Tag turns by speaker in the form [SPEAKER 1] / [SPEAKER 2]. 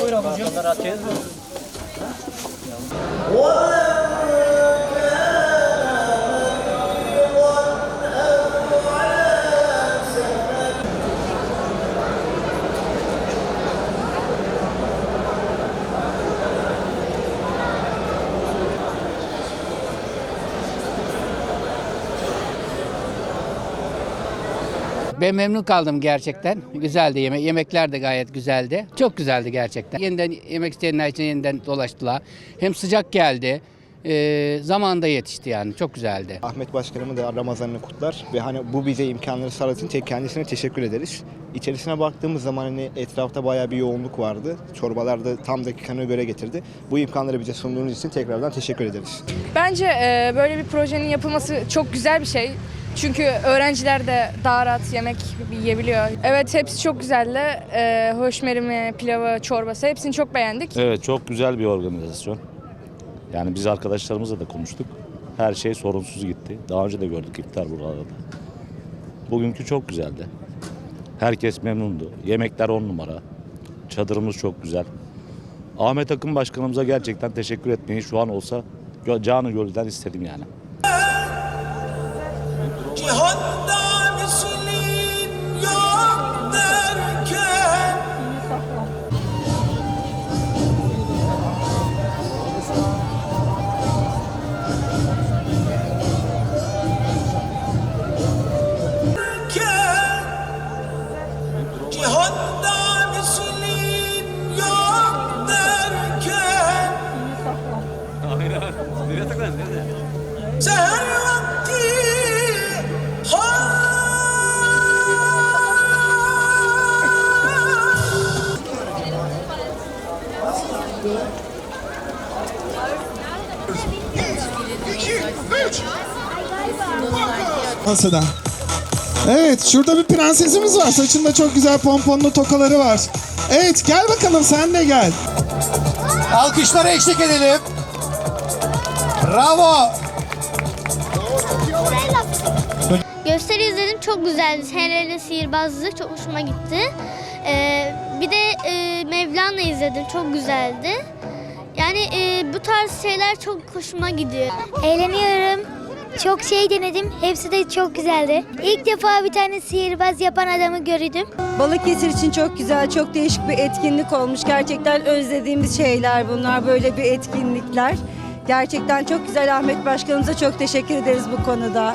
[SPEAKER 1] Buyur abicim. Kadar atıyoruz mu? Ben memnun kaldım gerçekten. Güzeldi yemek. Yemekler de gayet güzeldi. Çok güzeldi gerçekten. Yeniden yemek isteyenler için yeniden dolaştılar. Hem sıcak geldi. Ee, zamanda yetişti yani. Çok güzeldi.
[SPEAKER 2] Ahmet Başkanımın da Ramazan'ını kutlar ve hani bu bize imkanları sağladığı için tek kendisine teşekkür ederiz. İçerisine baktığımız zaman hani etrafta bayağı bir yoğunluk vardı. Çorbalar da tam dakikanı göre getirdi. Bu imkanları bize sunduğunuz için tekrardan teşekkür ederiz.
[SPEAKER 3] Bence e, böyle bir projenin yapılması çok güzel bir şey. Çünkü öğrenciler de daha rahat yemek yiyebiliyor. Evet hepsi çok güzeldi. E, hoşmerimi, pilavı, çorbası hepsini çok beğendik.
[SPEAKER 4] Evet çok güzel bir organizasyon. Yani biz arkadaşlarımızla da konuştuk. Her şey sorunsuz gitti. Daha önce de gördük iftar buralarda. Bugünkü çok güzeldi. Herkes memnundu. Yemekler on numara. Çadırımız çok güzel. Ahmet Akın Başkanımıza gerçekten teşekkür etmeyi şu an olsa canı gölden istedim yani.
[SPEAKER 5] Cihanda mislin yok derken. Cihanda mislin yok derken. Seher vakti
[SPEAKER 6] Masada. Evet şurada bir prensesimiz var. Saçında çok güzel pomponlu tokaları var. Evet gel bakalım sen de gel.
[SPEAKER 7] Alkışlara eşlik edelim. Bravo.
[SPEAKER 8] Gösteri izledim çok güzeldi. Senelerde sihirbazlık çok hoşuma gitti. Ee, bir de e, Mevlana izledim çok güzeldi. Yani e, bu tarz şeyler çok hoşuma gidiyor.
[SPEAKER 9] Eğleniyorum. Çok şey denedim. Hepsi de çok güzeldi. İlk defa bir tane sihirbaz yapan adamı gördüm.
[SPEAKER 10] Balıkesir için çok güzel, çok değişik bir etkinlik olmuş. Gerçekten özlediğimiz şeyler bunlar, böyle bir etkinlikler. Gerçekten çok güzel. Ahmet Başkanımıza çok teşekkür ederiz bu konuda.